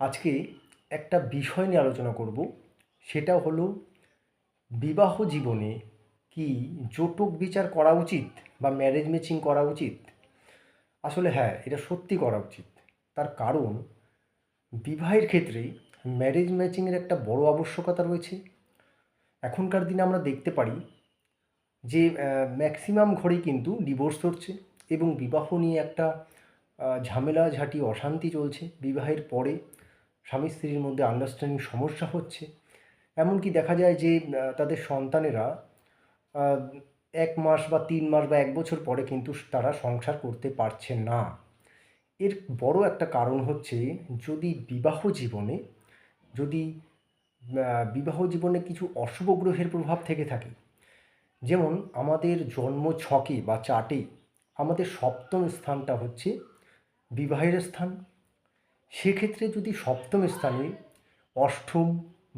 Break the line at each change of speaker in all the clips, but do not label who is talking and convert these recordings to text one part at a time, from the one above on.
আজকে একটা বিষয় নিয়ে আলোচনা করব। সেটা হলো, বিবাহ জীবনে কি জটক বিচার করা উচিত বা ম্যারেজ ম্যাচিং করা উচিত? আসলে হ্যাঁ এটা সত্যি করা উচিত। তার কারণ, বিবাহের ক্ষেত্রে ম্যারেজ ম্যাচিংয়ের একটা বড় আবশ্যকতা রয়েছে। এখনকার দিনে আমরা দেখতে পারি যে ম্যাক্সিমাম ঘরেই কিন্তু ডিভোর্স হচ্ছে এবং বিবাহ নিয়ে একটা ঝামেলা, ঝাঁটি, অশান্তি চলছে। বিবাহের পরে স্বামী স্ত্রীর মধ্যে আন্ডারস্ট্যান্ডিং সমস্যা হচ্ছে। এমনকি দেখা যায় যে তাদের সন্তানেরা এক মাস বা তিন মাস বা এক বছর পরে কিন্তু তারা সংসার করতে পারছে না। এর বড় একটা কারণ হচ্ছে, যদি বিবাহ জীবনে, যদি বিবাহ জীবনে কিছু অশুভ গ্রহের প্রভাব থেকে থাকে, যেমন আমাদের জন্ম ছকে বা চাটে, আমাদের সপ্তম স্থানটা হচ্ছে বিবাহের স্থান। সেক্ষেত্রে যদি সপ্তম স্থানে অষ্টম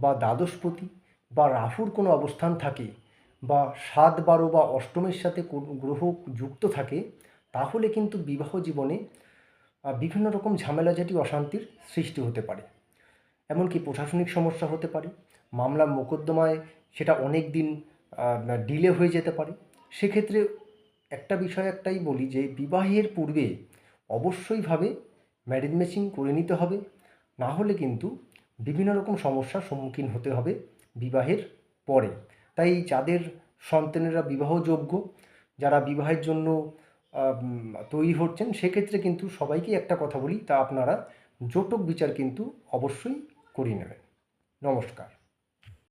বা দ্বাদশপতি বা রাহুর কোনো অবস্থান থাকে বা সাত, বারো বা অষ্টমের সাথে কোনো গ্রহ যুক্ত থাকে, তাহলে কিন্তু বিবাহ জীবনে বিভিন্ন রকম ঝামেলাঝাটি অশান্তির সৃষ্টি হতে পারে। এমনকি প্রশাসনিক সমস্যা হতে পারে মামলা মোকদ্দমায় সেটা অনেক দিন ডিলে হয়ে যেতে পারে। সেক্ষেত্রে একটা বিষয় একটাই বলি যে, বিবাহের পূর্বে অবশ্যইভাবে ম্যারেজ ম্যাচিং করে নিতে হবে। না হলে কিন্তু বিভিন্ন রকম সমস্যার সম্মুখীন হতে হবে বিবাহের পরে। তাই যাদের সন্তানেরা বিবাহযোগ্য, যারা বিবাহের জন্য তৈরি হচ্ছেন, সেক্ষেত্রে কিন্তু সবাইকে একটা কথা বলি, তা আপনারা জোটক বিচার কিন্তু অবশ্যই করিয়ে নেবেন। নমস্কার।